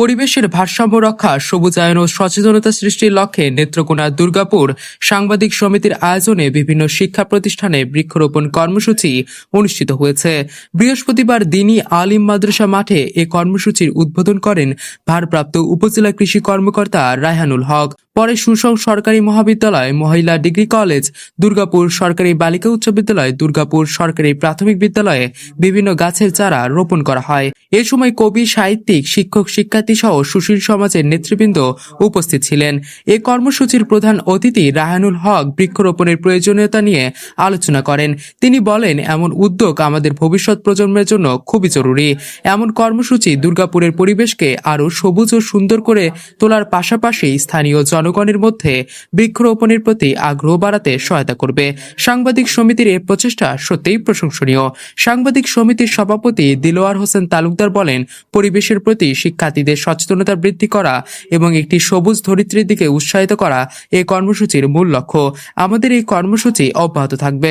পরিবেশের ভারসাম্য রক্ষা, সবুজায়ন ও সচেতনতা সৃষ্টির লক্ষ্যে নেত্রকোনা দুর্গাপুর সাংবাদিক সমিতির আয়োজনে বিভিন্ন শিক্ষা প্রতিষ্ঠানে বৃক্ষরোপণ কর্মসূচি অনুষ্ঠিত হয়েছে। বৃহস্পতিবার দিনই আলিম মাদ্রাসা মাঠে এ কর্মসূচির উদ্বোধন করেন ভারপ্রাপ্ত উপজেলা কৃষি কর্মকর্তা রায়হানুল হক। পরে সুসং সরকারি মহাবিদ্যালয়, মহিলা ডিগ্রি কলেজ, দুর্গাপুর সরকারি বালিকা উচ্চ বিদ্যালয়, দুর্গাপুর সরকারি প্রাথমিক বিদ্যালয়ে বিভিন্ন গাছের চারা রোপণ করা হয়। এ সময় কবি, সাহিত্যিক, শিক্ষক, শিক্ষার্থী সহ সুশীল সমাজের নেতৃবৃন্দ উপস্থিত ছিলেন। এ কর্মসূচির প্রধান অতিথি রাহানুল হক বৃক্ষরোপণের প্রয়োজনীয়তা নিয়ে আলোচনা করেন। তিনি বলেন, এমন উদ্যোগ আমাদের ভবিষ্যৎ প্রজন্মের জন্য খুবই জরুরি। এমন কর্মসূচি দুর্গাপুরের পরিবেশকে আরও সবুজ ও সুন্দর করে তোলার পাশাপাশি স্থানীয় জনগণের মধ্যে বৃক্ষরোপণের প্রতি আগ্রহ বাড়াতে সহায়তা করবে। সাংবাদিক সমিতির এ প্রচেষ্টা সত্যিই প্রশংসনীয়। সাংবাদিক সমিতির সভাপতি দিলোয়ার হোসেন তালুকদার বলেন, পরিবেশের প্রতি শিক্ষার্থীদের সচেতনতা বৃদ্ধি করা এবং একটি সবুজ ধরিত্রীর দিকে উৎসাহিত করা এই কর্মসূচির মূল লক্ষ্য। আমাদের এই কর্মসূচি অব্যাহত থাকবে।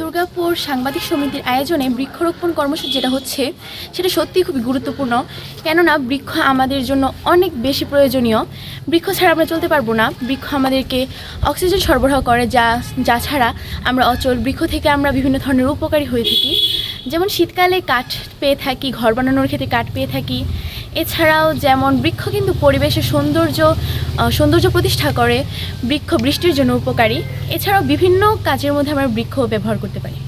দুর্গাপুর সাংবাদিক সমিতির আয়োজনে বৃক্ষরোপণ কর্মসূচি যেটা হচ্ছে, সেটা সত্যিই খুবই গুরুত্বপূর্ণ। কেননা বৃক্ষ আমাদের জন্য অনেক বেশি প্রয়োজনীয়। বৃক্ষ ছাড়া আমরা চলতে পারব না। বৃক্ষ আমাদেরকে অক্সিজেন সরবরাহ করে, যা যা ছাড়া আমরা অচল বৃক্ষ থেকে আমরা বিভিন্ন ধরনের উপকারী হয়ে থাকি। যেমন শীতকালে কাঠ পেয়ে থাকি, ঘর বানানোর ক্ষেত্রে কাঠ পেয়ে থাকি। এছাড়াও যেমন বৃক্ষ কিন্তু পরিবেশের সৌন্দর্য সৌন্দর্য প্রতিষ্ঠা করে, বৃক্ষ বৃষ্টির জন্য উপকারী। এছাড়াও বিভিন্ন কাজের মধ্যে আমরা বৃক্ষ ব্যবহার করতে পারি।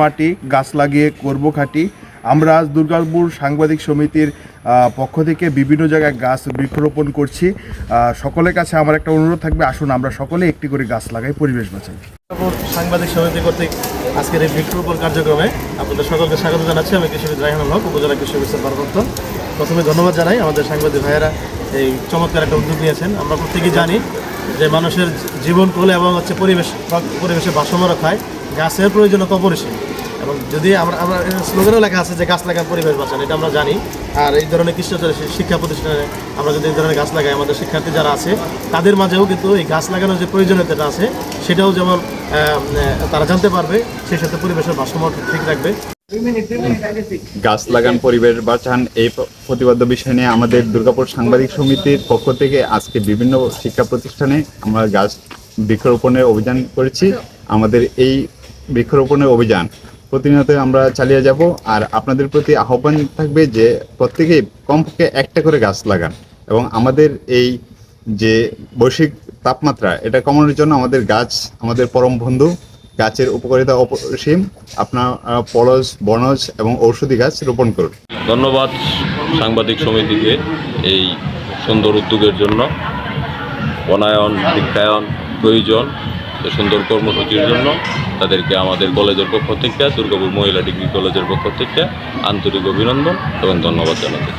মাটি, গাছ লাগিয়ে করব খাটি। আমরা আজ দুর্গাপুর সাংবাদিক সমিতির পক্ষ থেকে বিভিন্ন জায়গায় গাছ বৃক্ষরোপণ করছি। সকলের কাছে আমার একটা অনুরোধ থাকবে, আসুন আমরা সকলে একটি করে গাছ লাগাই, পরিবেশ বাঁচাই। সাংবাদিক সমিতি কর্তৃক আজকের এই বৃক্ষরোপণ কার্যক্রমে আপনাদের সকলকে স্বাগত জানাচ্ছি। আমি কৃষিবিদ রায়হানুল হক, উপজেলা কৃষি অফিসার ভারপ্রাপ্ত। প্রথমে ধন্যবাদ জানাই আমাদের সাংবাদিক ভাইয়েরা এই চমৎকার একটা উদ্যোগ নিয়েছেন। আমরা প্রত্যেকেই জানি যে মানুষের জীবন কোলে এবং হচ্ছে পরিবেশ পরিবেশে ভারসাম্য রক্ষায় গাছের প্রয়োজনীয়তা অপরিসীম। এবং যদি আমরা আমরা স্লোগানও লেখা আছে যে গাছ লাগান পরিবেশ বাঁচান এটা আমরা জানি। আর এই ধরনের কৃষ্ণ শিক্ষা প্রতিষ্ঠানে আমরা যদি এই ধরনের গাছ লাগাই আমাদের শিক্ষার্থী যারা আছে তাদের মাঝেও কিন্তু এই গাছ লাগানোর যে প্রয়োজনীয়তাটা আছে সেটাও যেমন তারা জানতে পারবে সেই সাথে পরিবেশের ভারসাম্য ঠিক রাখবে। গাছ লাগান পরিবেশ বাঁচান এই প- প্রতিপাদ্য বিষয় নিয়ে আমাদের দুর্গাপুর সাংবাদিক সমিতির পক্ষ থেকে আজকে বিভিন্ন শিক্ষা প্রতিষ্ঠানে আমরা গাছ বৃক্ষরোপণের অভিযান করেছি। আমাদের এই বৃক্ষরোপণের অভিযান প্রতিনিয়ত আমরা চালিয়ে যাব। আর আপনাদের প্রতি আহ্বান থাকবে যে প্রত্যেকেই কমপক্ষে একটা করে গাছ লাগান এবং আমাদের এই যে বৈশ্বিক তাপমাত্রা, এটা কমানোর জন্য আমাদের গাছ, আমাদের পরম বন্ধু, গাছের উপকারিতা অপসীম, আপনার পলস, বনজ এবং ঔষধি গাছ রোপণ করুন। ধন্যবাদ সাংবাদিক সমিতিকে এই সুন্দর উদ্যোগের জন্য। বনায়ন দীক্ষায়ন প্রয়োজন সুন্দর কর্মসূচির জন্য। তাদেরকে আমাদের কলেজের পক্ষ থেকে, দুর্গাপুর মহিলা ডিগ্রি কলেজের পক্ষ থেকে আন্তরিক অভিনন্দন এবং ধন্যবাদ জানাতে।